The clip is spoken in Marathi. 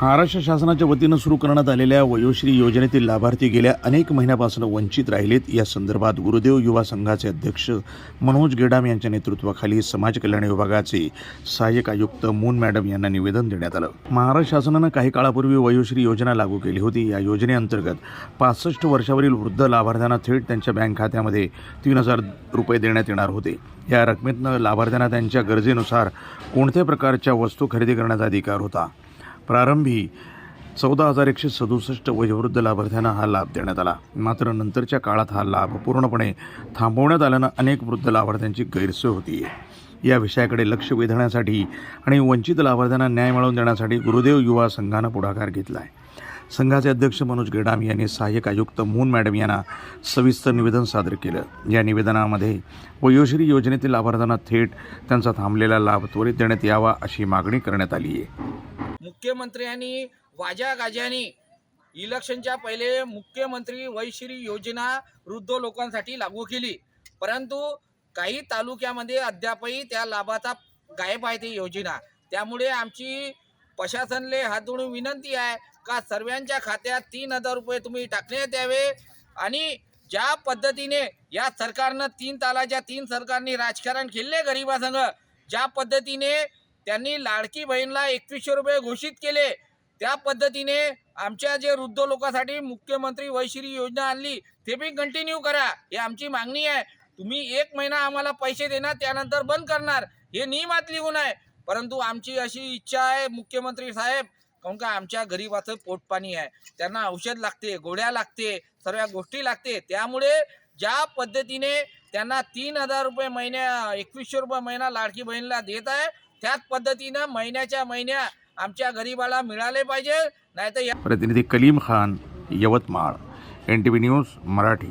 महाराष्ट्र शासनाच्या वतीनं सुरू करण्यात आलेल्या वयोश्री योजनेतील लाभार्थी गेल्या अनेक महिन्यापासून वंचित राहिलेत. या संदर्भात गुरुदेव युवा संघाचे अध्यक्ष मनोज गेडाम यांच्या नेतृत्वाखाली समाज कल्याण विभागाचे सहाय्यक आयुक्त मून मॅडम यांना निवेदन देण्यात आलं. महाराष्ट्र शासनानं काही काळापूर्वी वयोश्री योजना लागू केली होती. या योजनेअंतर्गत पासष्ट वर्षावरील वृद्ध लाभार्थ्यांना थेट त्यांच्या बँक खात्यामध्ये तीन हजार रुपये देण्यात येणार होते. या रकमेतनं लाभार्थ्यांना त्यांच्या गरजेनुसार कोणत्या प्रकारच्या वस्तू खरेदी करण्याचा अधिकार होता? प्रारंभी चौदा हजार एकशे सदुसष्ट वयोवृद्ध लाभार्थ्यांना हा लाभ देण्यात आला. मात्र नंतरच्या काळात हा लाभ पूर्णपणे थांबवण्यात आल्यानं अनेक वृद्ध लाभार्थ्यांची गैरसोय होती या विषयाकडे लक्ष वेधण्यासाठी आणि वंचित लाभार्थ्यांना न्याय मिळवून देण्यासाठी गुरुदेव युवा संघानं पुढाकार घेतला आहे संघाचे अध्यक्ष मनोज गेडाम यांनी सहाय्यक आयुक्त मून मॅडम यांना सविस्तर निवेदन सादर केलं. या निवेदनामध्ये वयोश्री योजनेतील लाभार्थ्यांना थेट त्यांचा थांबलेला लाभ त्वरित देण्यात यावा अशी मागणी करण्यात आली आहे मुख्यमंत्र्यांनी वाजा गाजानी इलेक्शनच्या पहिले मुख्यमंत्री वैश्री योजना वृद्ध लोकांसाठी लागू केली. परंतु काही तालुक्यामध्ये अद्यापही त्या लाभाचा गायब आहे ती योजना. त्यामुळे आमची प्रशासनले हात जोडून विनंती आहे का सर्वांच्या खात्यात तीन हजार रुपये तुम्ही टाकण्यात यावे आणि ज्या पद्धतीने या सरकारनं तीन तालाच्या तीन सरकारने राजकारण केले गरिबासंग ज्या पद्धतीने त्यांनी लाडकी बहीणला एकवीसशे रुपये घोषित केले. त्या पद्धतीने आमच्या जे वृद्ध लोकांसाठी मुख्यमंत्री वैश्री योजना आणली ते बी कंटिन्यू करा. ही आमची मागणी आहे. तुम्ही एक महिना आम्हाला पैसे देणार त्यानंतर बंद करणार. हे नियमात लिहून आहे. परंतु आमची अशी इच्छा आहे मुख्यमंत्री साहेब काऊन का आमच्या गरीबाचं पोटपाणी आहे. त्यांना औषध लागते गोळ्या लागते सर्व गोष्टी लागते. त्यामुळे ज्या पद्धतीने त्यांना तीन हजार रुपये महिन्या एकवीसशे रुपये महिना लाडकी बहिणीला देत आहे त्याच पद्धतीनं महिन्याच्या महिन्या आमच्या गरीबाला मिळाले पाहिजे नाहीतर या प्रतिनिधी Kaleem Khan Yavatmal. N T V news Marathi.